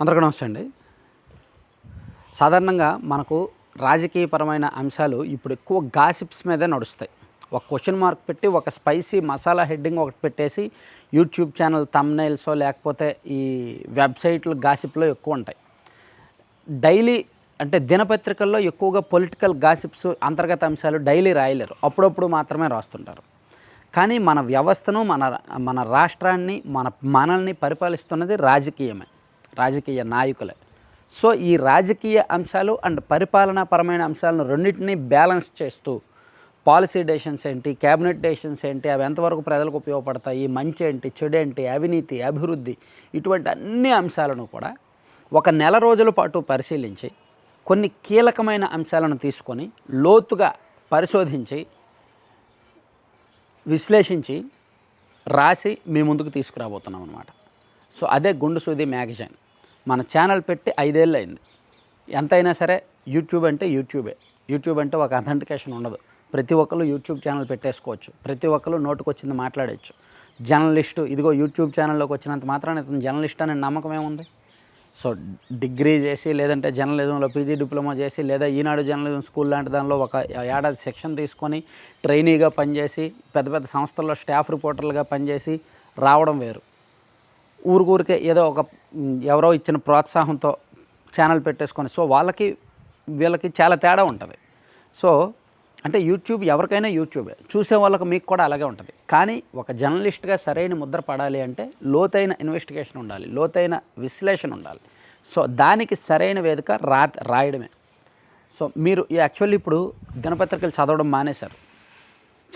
అందరికీ నమస్తే అండి. సాధారణంగా మనకు రాజకీయపరమైన అంశాలు ఇప్పుడు ఎక్కువ గాసిప్స్ మీదే నడుస్తాయి. ఒక క్వశ్చన్ మార్క్ పెట్టి ఒక స్పైసీ మసాలా హెడ్డింగ్ ఒకటి పెట్టేసి యూట్యూబ్ ఛానల్ తమ్నైల్సో లేకపోతే ఈ వెబ్సైట్లు గాసిప్లో ఎక్కువ ఉంటాయి. డైలీ అంటే దినపత్రికల్లో ఎక్కువగా పొలిటికల్ గాసిప్స్ అంతర్గత అంశాలు డైలీ రాయలేరు. అప్పుడప్పుడు మాత్రమే రాస్తుంటారు. కానీ మన వ్యవస్థను మన మన రాష్ట్రాన్ని మన మనల్ని పరిపాలిస్తున్నది రాజకీయమే. రాజకీయ నాయకులే. సో ఈ రాజకీయ అంశాలు అండ్ పరిపాలనాపరమైన అంశాలను రెండింటినీ బ్యాలెన్స్ చేస్తూ పాలసీ డెసిషన్స్ ఏంటి క్యాబినెట్ డెసిషన్స్ ఏంటి అవి ఎంతవరకు ప్రజలకు ఉపయోగపడతాయి మంచి ఏంటి చెడు ఏంటి అవినీతి అభివృద్ధి ఇటువంటి అన్ని అంశాలను కూడా ఒక నెల రోజుల పాటు పరిశీలించి కొన్ని కీలకమైన అంశాలను తీసుకొని లోతుగా పరిశోధించి విశ్లేషించి రాసి మీ ముందుకు తీసుకురాబోతున్నాం అనమాట సో అదే గుండు సూది మ్యాగజైన్. మన ఛానల్ పెట్టి ఐదేళ్ళు అయింది ఎంతైనా సరే యూట్యూబ్ అంటే యూట్యూబే యూట్యూబ్ అంటే ఒక అథెంటికేషన్ ఉండదు. ప్రతి ఒక్కరు యూట్యూబ్ ఛానల్ పెట్టేసుకోవచ్చు. ప్రతి ఒక్కరు నోటుకొచ్చింది మాట్లాడచ్చు. జర్నలిస్టు ఇదిగో యూట్యూబ్ ఛానల్లోకి వచ్చినంత మాత్రాన ఇతను జర్నలిస్ట్ అనే నమ్మకం ఏముంది? సో డిగ్రీ చేసి లేదంటే జర్నలిజంలో పీజీ డిప్లొమా చేసి లేదా ఈనాడు జర్నలిజం స్కూల్ లాంటి దానిలో ఒక ఏడాది సెక్షన్ తీసుకొని ట్రైనీగా పనిచేసి పెద్ద పెద్ద సంస్థల్లో స్టాఫ్ రిపోర్టర్లుగా పనిచేసి రావడం వేరు. ఊరికూరికే ఏదో ఒక ఎవరో ఇచ్చిన ప్రోత్సాహంతో ఛానల్ పెట్టేసుకొని సో వాళ్ళకి వీళ్ళకి చాలా తేడా ఉంటుంది. సో అంటే యూట్యూబ్ ఎవరికైనా యూట్యూబే. చూసే వాళ్ళకి మీకు కూడా అలాగే ఉంటుంది. కానీ ఒక జర్నలిస్ట్గా సరైన ముద్ర పడాలి అంటే లోతైన ఇన్వెస్టిగేషన్ ఉండాలి లోతైన విశ్లేషణ ఉండాలి. సో దానికి సరైన వేదిక రా రాయడమే. సో మీరు యాక్చువల్లీ ఇప్పుడు దినపత్రికలు చదవడం మానేశారు.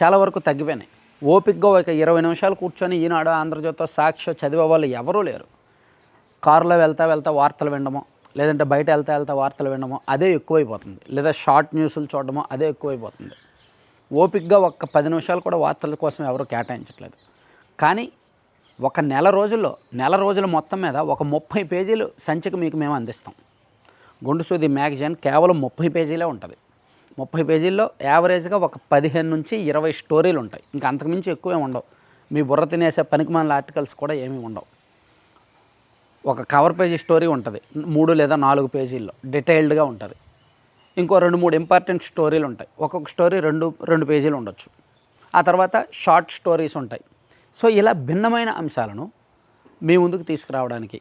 చాలా వరకు తగ్గిపోయినాయి. ఓపిక్గా ఒక ఇరవై నిమిషాలు కూర్చొని ఈనాడు ఆంధ్రజ్యోతితో సాక్షి చదివే వాళ్ళు ఎవరూ లేరు. కారులో వెళ్తా వెళ్తా వార్తలు వినడమో లేదంటే బయట వెళ్తా వెళ్తా వార్తలు వినడమో అదే ఎక్కువైపోతుంది. లేదా షార్ట్ న్యూస్లు చూడడమో అదే ఎక్కువైపోతుంది. ఓపిక్గా ఒక పది నిమిషాలు కూడా వార్తల కోసం ఎవరు కేటాయించట్లేదు. కానీ ఒక నెల రోజుల్లో నెల రోజుల మొత్తం మీద ఒక ముప్పై పేజీలు సంచిక మీకు మేము అందిస్తాం. గుండు సూది మ్యాగజైన్ కేవలం ముప్పై పేజీలే ఉంటుంది. ముప్పై పేజీల్లో యావరేజ్గా ఒక పదిహేను నుంచి ఇరవై స్టోరీలు ఉంటాయి. ఇంకా అంతకుమించి ఎక్కువే ఉండవు. మీ బుర్ర తినేసే పనికిమాల ఆర్టికల్స్ కూడా ఏమీ ఉండవు. ఒక కవర్ పేజీ స్టోరీ ఉంటుంది. మూడు లేదా నాలుగు పేజీల్లో డీటెయిల్డ్గా ఉంటుంది. ఇంకో రెండు మూడు ఇంపార్టెంట్ స్టోరీలు ఉంటాయి. ఒక్కొక్క స్టోరీ రెండు రెండు పేజీలు ఉండొచ్చు. ఆ తర్వాత షార్ట్ స్టోరీస్ ఉంటాయి. సో ఇలా భిన్నమైన అంశాలను మీ ముందుకు తీసుకురావడానికి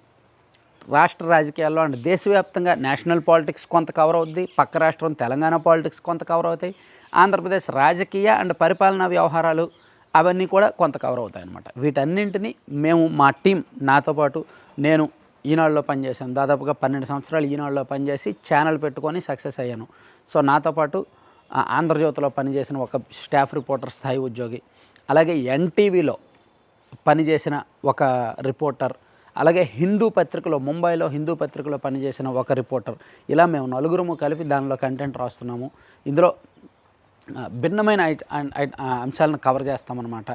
రాష్ట్ర రాజకీయాల్లో అండ్ దేశవ్యాప్తంగా నేషనల్ పాలిటిక్స్ కొంత కవర్ అవుద్ది పక్క రాష్ట్రం తెలంగాణ పాలిటిక్స్ కొంత కవర్ అవుతాయి ఆంధ్రప్రదేశ్ రాజకీయ అండ్ పరిపాలనా వ్యవహారాలు అవన్నీ కూడా కొంత కవర్ అవుతాయి అన్నమాట. వీటన్నింటినీ మేము మా టీం నాతో పాటు నేను ఈనాడులో పనిచేశాను. దాదాపుగా పన్నెండు సంవత్సరాలు ఈనాడులో పనిచేసి ఛానల్ పెట్టుకొని సక్సెస్ అయ్యాను. సో నాతో పాటు ఆంధ్రజ్యోతిలో పనిచేసిన ఒక స్టాఫ్ రిపోర్టర్ స్థాయి ఉద్యోగి అలాగే ఎన్టీవీలో పనిచేసిన ఒక రిపోర్టర్ అలాగే హిందూ పత్రికలో ముంబైలో హిందూ పత్రికలో పనిచేసిన ఒక రిపోర్టర్. ఇలా మేము నలుగురము కలిపి దానిలో కంటెంట్ రాస్తున్నాము. ఇందులో భిన్నమైన ఐట అంశాలను కవర్ చేస్తామన్నమాట.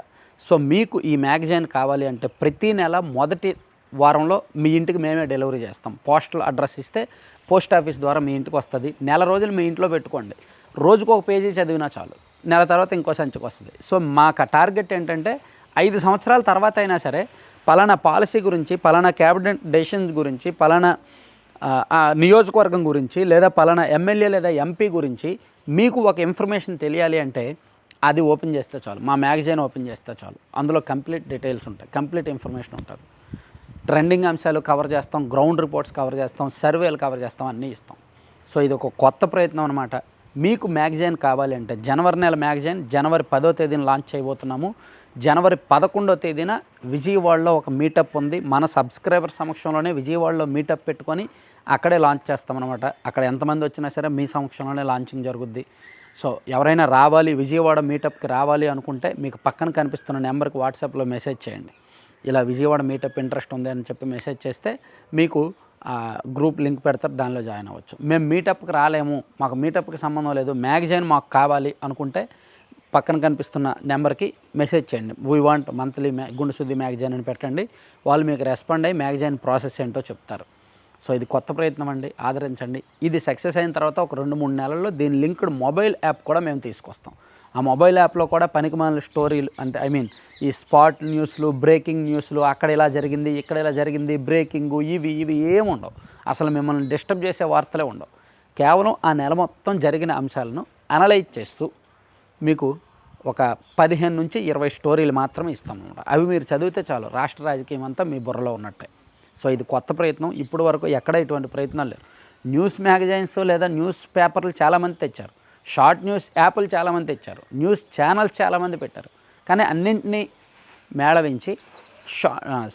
సో మీకు ఈ మ్యాగజైన్ కావాలి అంటే ప్రతి నెల మొదటి వారంలో మీ ఇంటికి మేమే డెలివరీ చేస్తాం. పోస్టల్ అడ్రస్ ఇస్తే పోస్ట్ ఆఫీస్ ద్వారా మీ ఇంటికి వస్తుంది. నెల రోజులు మీ ఇంట్లో పెట్టుకోండి. రోజుకు ఒక పేజీ చదివినా చాలు. నెల తర్వాత ఇంకో సంచికి వస్తుంది సో మాకు టార్గెట్ ఏంటంటే ఐదు సంవత్సరాల తర్వాత అయినా సరే పలానా పాలసీ గురించి పలానా క్యాబినెట్ డెసిషన్స్ గురించి పలానా నియోజకవర్గం గురించి లేదా పలానా ఎమ్మెల్యే లేదా ఎంపీ గురించి మీకు ఒక ఇన్ఫర్మేషన్ తెలియాలి అంటే అది ఓపెన్ చేస్తే చాలు. మా మ్యాగజైన్ ఓపెన్ చేస్తే చాలు. అందులో కంప్లీట్ డీటెయిల్స్ ఉంటాయి. కంప్లీట్ ఇన్ఫర్మేషన్ ఉంటుంది. ట్రెండింగ్ అంశాలు కవర్ చేస్తాం గ్రౌండ్ రిపోర్ట్స్ కవర్ చేస్తాం సర్వేలు కవర్ చేస్తాం అన్నీ ఇస్తాం. సో ఇది ఒక కొత్త ప్రయత్నం అనమాట మీకు మ్యాగజైన్ కావాలి అంటే జనవరి నెల మ్యాగజైన్ జనవరి పదో తేదీన లాంచ్ చేయబోతున్నాము. జనవరి పదకొండో తేదీన విజయవాడలో ఒక మీటప్ ఉంది. మన సబ్స్క్రైబర్ సమక్షంలోనే విజయవాడలో మీటప్ పెట్టుకొని అక్కడే లాంచ్ చేస్తామన్నమాట. అక్కడ ఎంతమంది వచ్చినా సరే మీ సమక్షంలోనే లాంచింగ్ జరుగుద్ది. సో ఎవరైనా రావాలి విజయవాడ మీటప్కి రావాలి అనుకుంటే మీకు పక్కన కనిపిస్తున్న నెంబర్కి వాట్సాప్లో మెసేజ్ చేయండి. ఇలా విజయవాడ మీటప్ ఇంట్రెస్ట్ ఉంది అని చెప్పి మెసేజ్ చేస్తే మీకు ఆ, గ్రూప్ లింక్ పెడతారు దానిలో జాయిన్ అవ్వచ్చు. మేము మీటప్కి రాలేము మాకు మీటప్కి సంబంధం లేదు మ్యాగజైన్ మాకు కావాలి అనుకుంటే పక్కన కనిపిస్తున్న నెంబర్కి మెసేజ్ చేయండి. వీ వాంట్ మంత్లీ మ్యా గుండుశుద్ధి మ్యాగజైన్ అని పెట్టండి. వాళ్ళు మీకు రెస్పాండ్ అయ్యి మ్యాగజైన్ ప్రాసెస్ ఏంటో చెప్తారు. సో ఇది కొత్త ప్రయత్నం అండి. ఆదరించండి. ఇది సక్సెస్ అయిన తర్వాత ఒక రెండు మూడు నెలల్లో దీని లింక్డ్ మొబైల్ యాప్ కూడా మేము తీసుకొస్తాం. ఆ మొబైల్ యాప్లో కూడా పనికిమాలిన స్టోరీలు అంటే ఐ మీన్ ఈ స్పాట్ న్యూస్లు బ్రేకింగ్ న్యూస్లు అక్కడ ఇలా జరిగింది ఇక్కడ ఇలా జరిగింది బ్రేకింగ్ ఇవి ఇవి ఏమి ఉండవు. అసలు మిమ్మల్ని డిస్టర్బ్ చేసే వార్తలే ఉండవు. కేవలం ఆ నెల మొత్తం జరిగిన అంశాలను అనలైజ్ చేస్తూ మీకు ఒక పదిహేను నుంచి ఇరవై స్టోరీలు మాత్రమే ఇస్తాం అనమాట. అవి మీరు చదివితే చాలు. రాష్ట్ర రాజకీయం అంతా మీ బుర్రలో ఉన్నట్టే. సో ఇది కొత్త ప్రయత్నం. ఇప్పటి వరకు ఎక్కడ ఇటువంటి ప్రయత్నాలు లేవు. న్యూస్ మ్యాగజైన్స్ లేదా న్యూస్ పేపర్లు చాలామంది తెచ్చారు. షార్ట్ న్యూస్ యాప్లు చాలామంది తెచ్చారు. న్యూస్ ఛానల్స్ చాలామంది పెట్టారు. కానీ అన్నింటినీ మేళవించి షా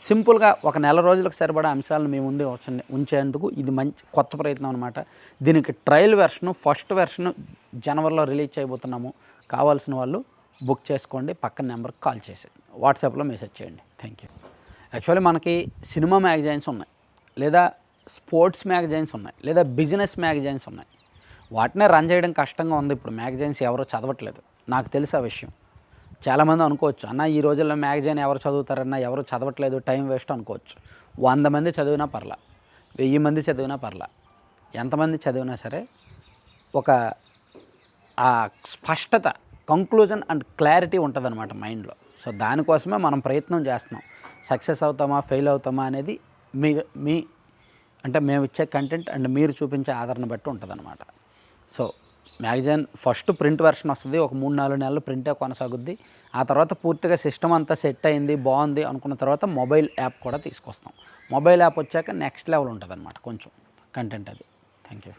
సింపుల్గా ఒక నెల రోజులకు సరిపడా అంశాలను మీ ముందు ఉంచేందుకు ఇది మంచి కొత్త ప్రయత్నం అనమాట. దీనికి ట్రయల్ వెర్షను ఫస్ట్ వెర్షను జనవరిలో రిలీజ్ చేయబోతున్నాము. కావాల్సిన వాళ్ళు బుక్ చేసుకోండి పక్కన నెంబర్కి కాల్ చేసి వాట్సాప్లో మెసేజ్ చేయండి. థ్యాంక్ యూ యాక్చువల్లీ మనకి సినిమా మ్యాగజైన్స్ ఉన్నాయి లేదా స్పోర్ట్స్ మ్యాగజైన్స్ ఉన్నాయి లేదా బిజినెస్ మ్యాగజైన్స్ ఉన్నాయి. వాటినే రన్ చేయడం కష్టంగా ఉంది ఇప్పుడు మ్యాగజైన్స్ ఎవరో చదవట్లేదు. నాకు తెలుసు ఆ విషయం. చాలామంది అనుకోవచ్చు అన్న ఈ రోజుల్లో మ్యాగజైన్ ఎవరు చదువుతారన్నా ఎవరు చదవట్లేదు టైం వేస్ట్ అనుకోవచ్చు. వంద మంది చదివినా పర్లా వెయ్యి మంది చదివినా పర్లా ఎంతమంది చదివినా సరే ఒక ఆ స్పష్టత కంక్లూజన్ అండ్ క్లారిటీ ఉంటుందన్నమాట మైండ్లో. సో దానికోసమే మనం ప్రయత్నం చేస్తున్నాం. సక్సెస్ అవుతామా ఫెయిల్ అవుతామా అనేది మీ మీ అంటే మేము ఇచ్చే కంటెంట్ అండ్ మీరు చూపించే ఆదరణ బట్టి ఉంటుందన్నమాట. So magazine first print version వస్తుంది ఒక మూడు నాలుగు నెలలు ప్రింటే కొనసాగుద్ది. ఆ తర్వాత పూర్తిగా సిస్టమ్ అంతా సెట్ అయింది బాగుంది అనుకున్న తర్వాత మొబైల్ యాప్ కూడా తీసుకొస్తాం. మొబైల్ యాప్ వచ్చాక నెక్స్ట్ లెవెల్ ఉంటుంది కొంచెం కంటెంట్ అది. Thank you